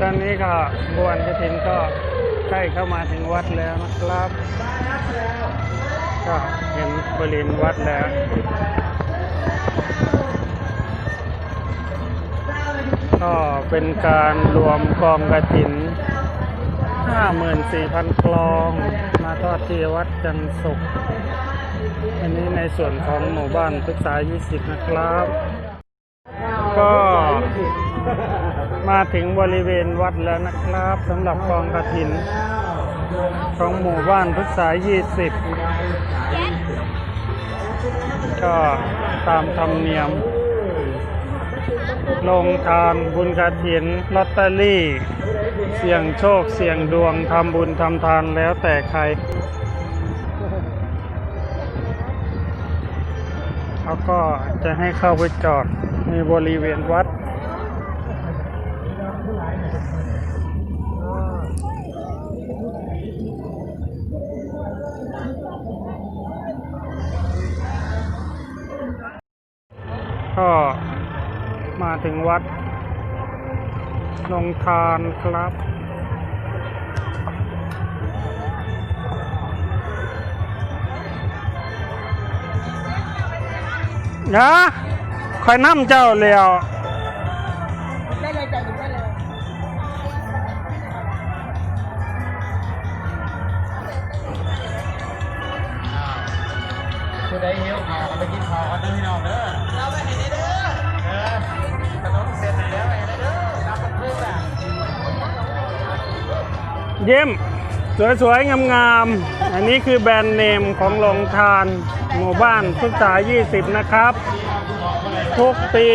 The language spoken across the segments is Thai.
ตอนนี้ก็บวนกระถินก็ใกล้เข้ามาถึงวัดแล้วนะครับ ก็เห็นบริเวณวัดแล้วก็เป็นการรวมกองกระถิน 54,000กลอง มาทอดที่วัดจันทร์ศุกร์อันนี้ในส่วนของหมู่บ้านพฤกษา 20 นะครับ ก็ มาถึงบริเวณวัดแล้วนะครับสำหรับกองกระถิน ของหมู่บ้านพฤกษา 20 ก็ตามธรรมเนียม ลงทานบุญกระถินลอตเตอรี่ เสี่ยงโชคเสี่ยงดวงทำบุญทำทานแล้วแต่ใคร เขาก็จะให้เข้าไปจอดในบริเวณวัด ถึงวัดลงทานครับนะคอยน้ำเจ้าแล้วได้เลยจ้ะหยิบได้เลยผู้ใดหิวขาวไปกินข้าวกันเด้อพี่น้องเด้อเราไปไหนเด้อเอ เยี่ยม สวยๆ งามๆ อันนี้คือแบรนด์เนมของโรงทานหมู่บ้านทุกษา20 นะครับ ทุกปี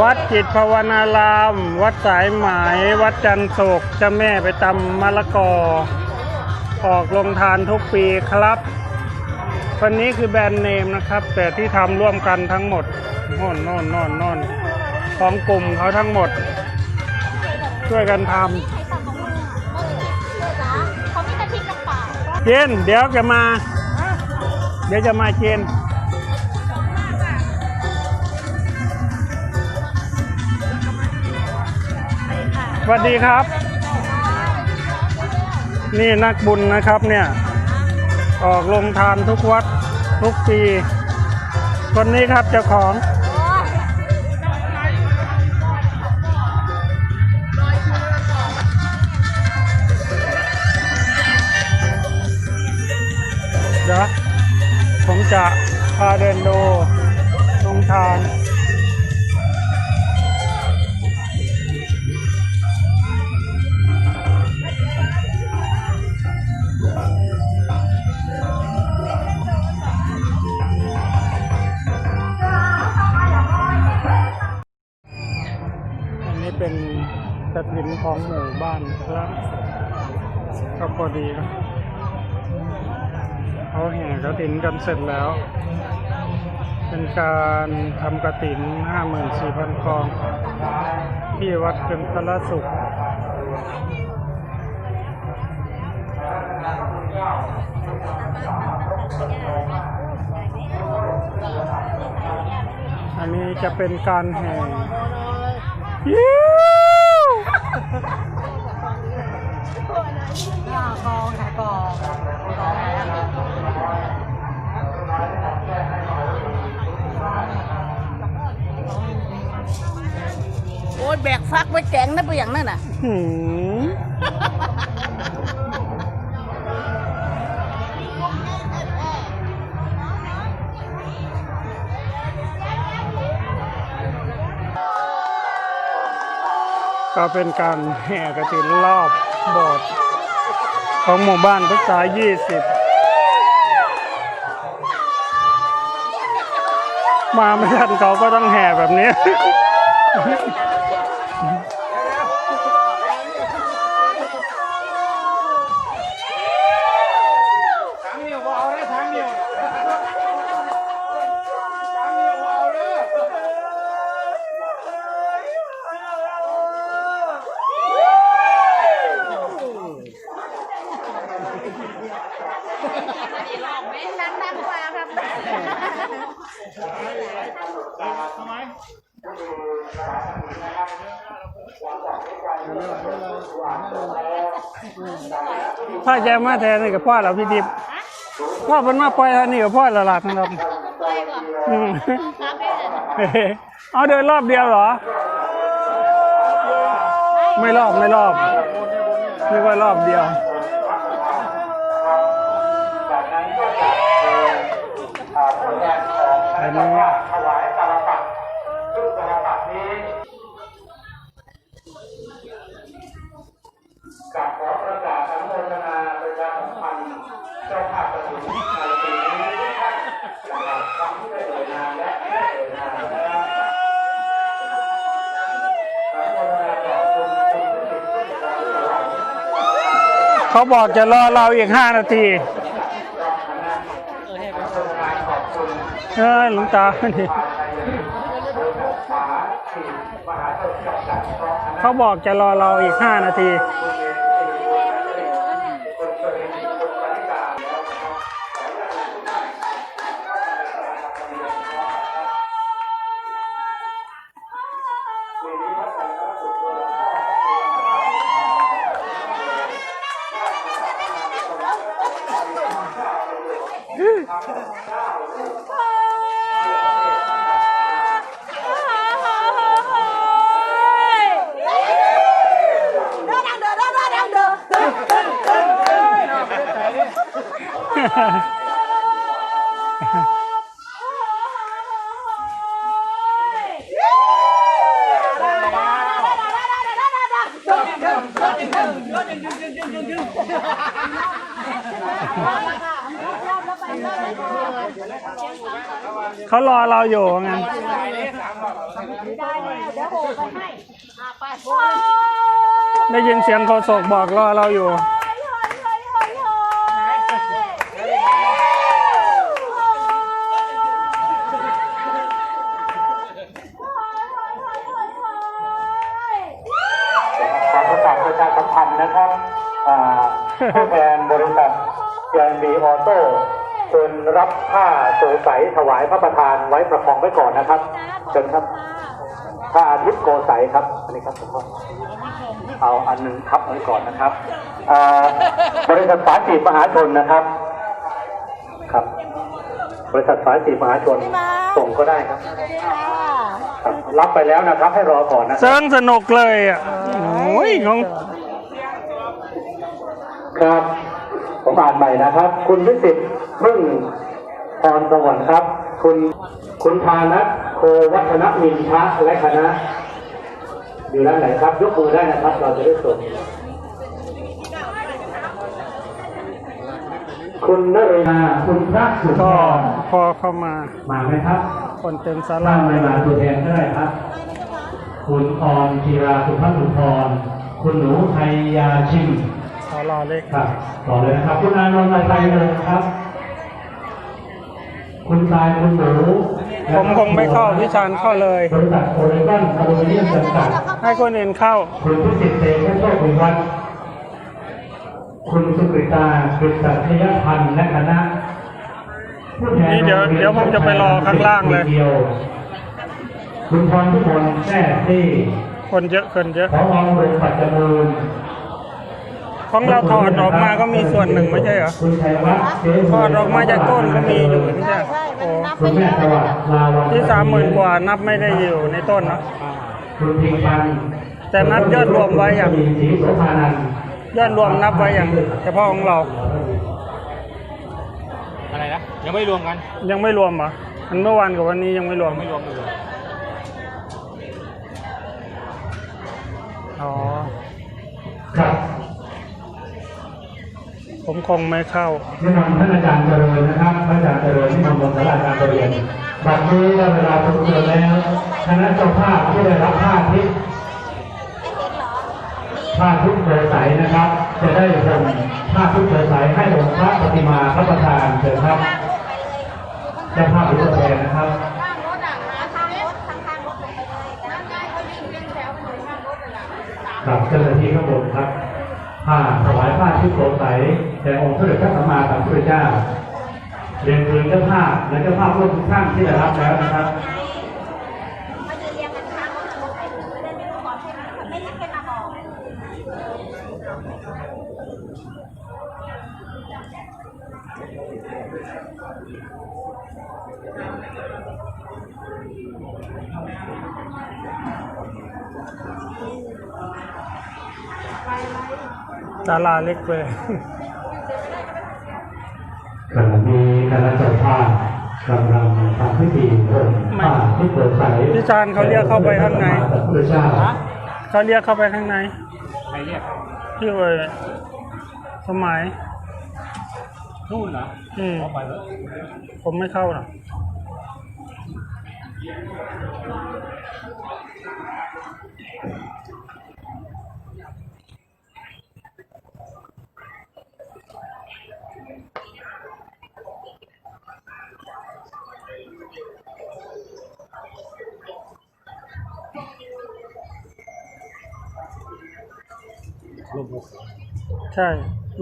วัดจิตภาวนาราม วัดสายไหมายวัดจันโศกเจ้าแม่ไปตำมะละกอ ออกลงทานทุกปีครับคนนี้คือแบรนด์เนมนะครับ แต่ที่ทำร่วมกันทั้งหมดโน่นโน่นโน่นโน่นของกลุ่มเขาทั้งหมด ช่วยกันทใช้ตำมะม่วงเออจ้าเขามีกะทิกับเปล่าำเจนเดี๋ยวจะมา เดี๋ยวจะมาเจนสวัสดีครับ นี่นักบุญนะครับเนี่ย ออกลงทานทุกวัดทุกปี คนนี้ครับเจ้าของ จะพาเดินดูลงทานอันนี้เป็นกระถินของหมู่บ้านครับก็พอดีครับ เขาแห่กระถินกันเสร็จแล้ว เป็นการทำกระถิน 54,000กอง ที่วัดกันทรสุขอันนี้จะเป็นการแห่ยิ้ว ห้ากองค่ะกองโอ้ยแบกฟักไว้แกงนะไปอย่างนั้นน่ะหืมก็เป็นการแห่กระถินรอบโบสถ์ ของหมู่บ้านพุทธายี่สิบมาไม่ทันเขาก็ต้องแห่แบบนี้ ทางเดียวบ่เอาได้อทางเดียวทางเดียวบ่เอาเด้อ นั่งนั่งกว่าครับ ทำไมพ่อแจมาแทนนี่กับพ่อเราพี่ดิบพ่อเป็นมาปล่อยอันนี้กับพ่อเราหลักนะครับไปก่อนอืมเอาเดินรอบเดียวเหรอ ไม่รอบไม่รอบนึกว่ารอบเดียวจากนั้ ซึ่งตาลปัดนี้กราบขอประกาศอนุโมทนาประชาสัมพันธ์เจ้าภาพกระถิ่นในปีนี้ทุกท่านนะครับทั้งที่ได้เอ่ยนามและไม่ได้เอ่ยนามนะครับอนุโมทนาขอบคุณคุณผู้สิทธิ์ผู้จัดการถวายเขาบอกจะรอเราอีกห้านาทีเออหลวงตานี่ เขาบอกจะรอเราอีกห้านาที เขารอเราอยู่ไงได้ยินเสียงโฆษกบอกรอเราอยู่ รับผ้าโสใสถวายพระประธานไว้ประคองไว้ก่อนนะครับเชิญครับผ้าอาทิตย์โกใสครับอันนี้ครับผมว่าเอาอันหนึ่งทับไว้ก่อนนะครับอ่าบริษัทสายสีมหาชนนะครับ ครับ บริษัทสายสีมหาชนส่งก็ได้ครับครับ รับไปแล้วนะครับ ให้รอก่อนนะครับเซิงสนุกเลยอะโอ้ยงงครับผมอ่านใหม่นะครับ คุณวิสิตพึ่งพ รสวรรค์ครับ คุณคุณพานัทโควัฒนมินทะและคณะ อยู่ด้านไหนครับ ยกมือได้นะครับ เราจะได้ส่งคุณนรินาคุณพระสุธก็รพอเข้ามา มาไหมครับ คนเต็มศาถ้าลาไม่มาตัวแทนก็ได้ครับ คุณออนธีราสุภาพสุธรคุณหนูไทยยาชิมศาลาเล็กครับต่อเลยนะครับ คุณอานนท์ไทยเลยครับ คุณทรายคุณหนูผมคงไม่เข้าพิชานเข้าเลยบริษัทโอเลกอนอลูมิเนียมจำกัดให้คนอื่นเข้า คุณพิสิทธิ์เตชะโชคบุญวัฒน์คุณสุกริตากฤษทยพันธ์และคณะผู้แทนนี่เดี๋ยวเดี๋ยวผมจะไปรอข้างล่างเลยดีวคุณพรทุกคนแท้ที่คนเยอะคนเยอะขอรองบริษัทจมูล ของเราถอดออกมาก็มีส่วนหนึ่งไม่ใช่เหรอคุณชัยวัฒน์เจ๊ถอดออกมาจากต้นก็มีอยู่ไม่ใช่ใช่โอ้มันนับคุณแม่สวัสดิ์ลาวันที่สามหมื่นกว่านับไม่ได้อยู่ในต้นเนอะคุณพิงพันธ์แต่นับยอดรวมไว้อย่างคุณศรีโสภานันท์ยอดรวมนับไว้อย่างเฉพาะของเราอะไรนะยังไม่รวมกัน ยังไม่รวมเหรออันเมื่อวานกับวันนี้ยังไม่รวมไม่รวมเลยอ๋อครับ ผมคงไม่เข้าแนะนำท่านอาจารย์เจริญนะครับท่านอาจารย์เจริญที่นำบนสาราการประเรียนบัดนี้ได้เวลาสมควรแล้วคณะเจ้าภาพที่ได้รับผ้าทิพย์ผ้าทุกโดยใสนะครับ จะได้ส่งผ้าทุกโดยใสให้องค์พระปฏิมาพระประธานเชิญครับเจ้าภาพหรือตัวแทนนะครับข้างรถอะนะข้างรถข้างข้างรถลงไปเลยนั่นได้เขาวิ่งเรียงแถวไปเลยข้างรถเลยล่ะกับเจ้าหน้าที่ข้างบนครับผ้าถวายผ้าชุดโปร่งใส แด่องค์พระเดชพระสัมมาสัมพุทธเจ้าเรียนเชิญเจ้าภาพและเจ้าภาพร่วมทุกท่านที่ได้รับแล้วนะครับเขาจะเรียงกันข้างรถลงไป ขณะนี้คณะเจ้าภาพกำลังทำพิธีห่มผ้าที่โปร่งใสพี่จานเขาเรียกเข้าไปข้างในพระพุทธเจ้าเขาเรียกเข้าไปข้างในใครเรียกที่เอ่ยสมัยนู่นเหรออืมเอาไปแล้วผมไม่เข้าหรอก รูปใช่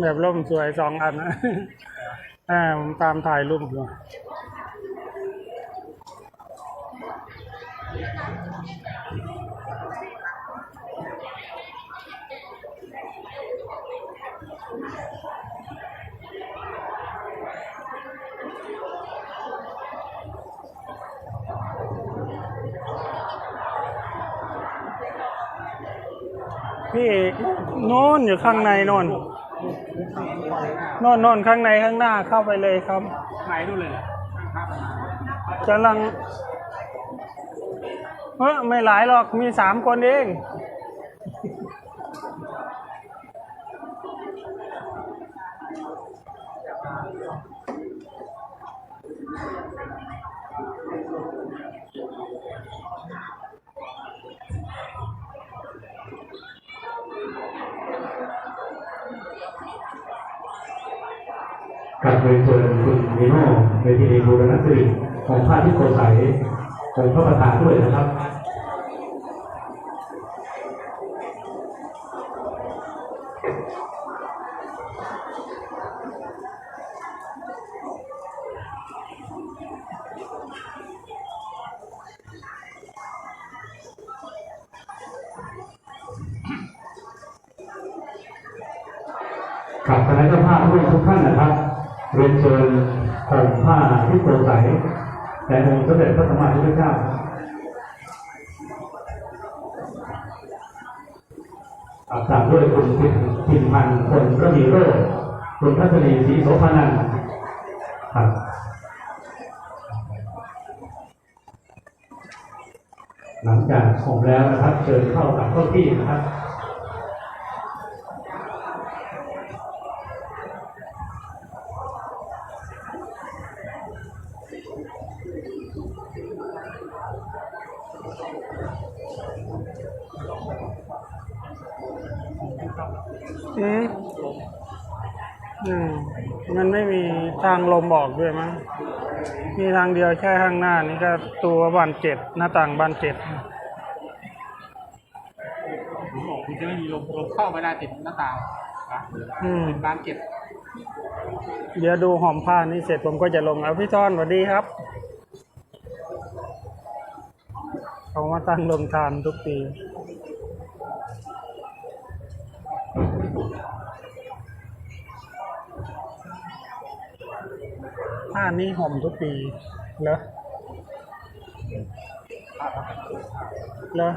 แบบร่มสวยสองอันนะอ่าผมตามถ่ายรูปอ ยู่พี่โน่นอยู่ข้างในโน่นโน่นโน่นข้างในข้างหน้าเข้าไปเลยครับไหนนู่นเลยเหรอกำลังเฮ้ยไม่หลายหรอกมีสามคนเอง กับเรียนเชิญคุณมิโน่เวทีบูรณะสิริของผ้าที่โปร่งใสของพระประธานด้วยนะครับกับคณะเจ้าภาพทุกทุกท่านนะครับ เรียนเชิญห่มผ้าที่โปร่งใสแต่องค์สมเด็จพระสัมมาสัมพุทธเจ้าอาตามด้วยคุณพิพินพันธ์คนระมีโรจน์คุณทัศนีศรีโสภานันท์ครับหลังจากห่มแล้วนะครับเชิญเข้ากับเข้าที่นะครับ อืมอืมมันไม่มีทางลม ออกด้วยมั้งมีทางเดียวแค่ข้างหน้านี่ก็ตัวบานเจ็ดหน้าต่างบานเจ็ดผมบอกคุณจะไม่มีลมลมเข้าไม่ได้ติดหน้าต่างนะอืมเป็นบ้านเก็บเดี๋ยวดูหอมผ้านี่เสร็จผมก็จะลงแล้วพี่ทอนสวัสดีครับเขามาตั้งลงทานทุกปี ผ้านี่ห่มทุกปีเหรอเหรอ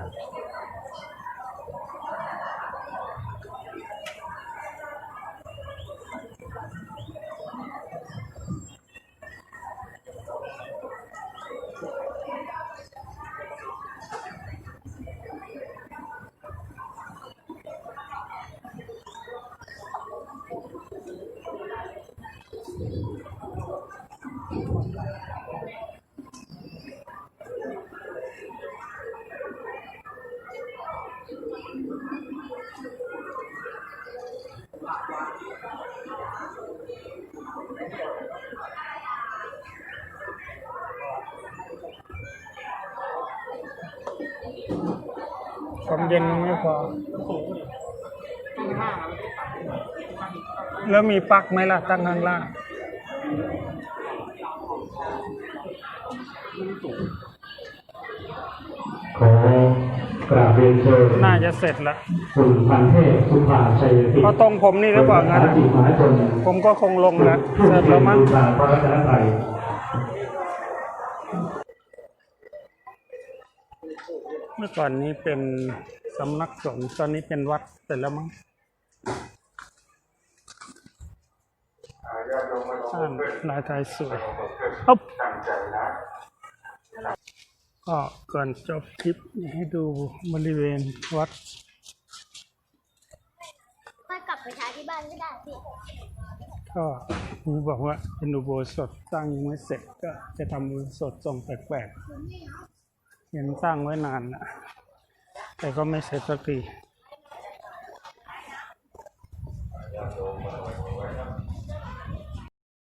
เย็นมันไม่พอ แล้วมีปลั๊กไหมล่ะ ตั้งข้างล่างขอกราบเรียนเชิญน่าจะเสร็จแล้วคุณพันเทพสุภาชัยติเพราะตรงผมนี่หรือเปล่างั้นจิตมหาชนผมก็คงลงแล้วเสร็จแล้วมั้ง ผู้ทางพระรัตนตรัย เมื่อก่อนนี้เป็นสำนักสงฆ์ตอนนี้เป็นวัดเสร็จแล้วมั้งท่านลายไทยสวยอ๊บก็ก่อนจบคลิปนี้ให้ดูบริเวณวัดค่อยกลับไปใช้ที่บ้านก็ได้พี่ก็มีบอกว่าเป็นอุโบสถสร้างยังไม่เสร็จก็จะทำอุโบสถทรงแปลกๆเห็นสร้างไว้นานนะแต่ก็ไม่เสร็จสักที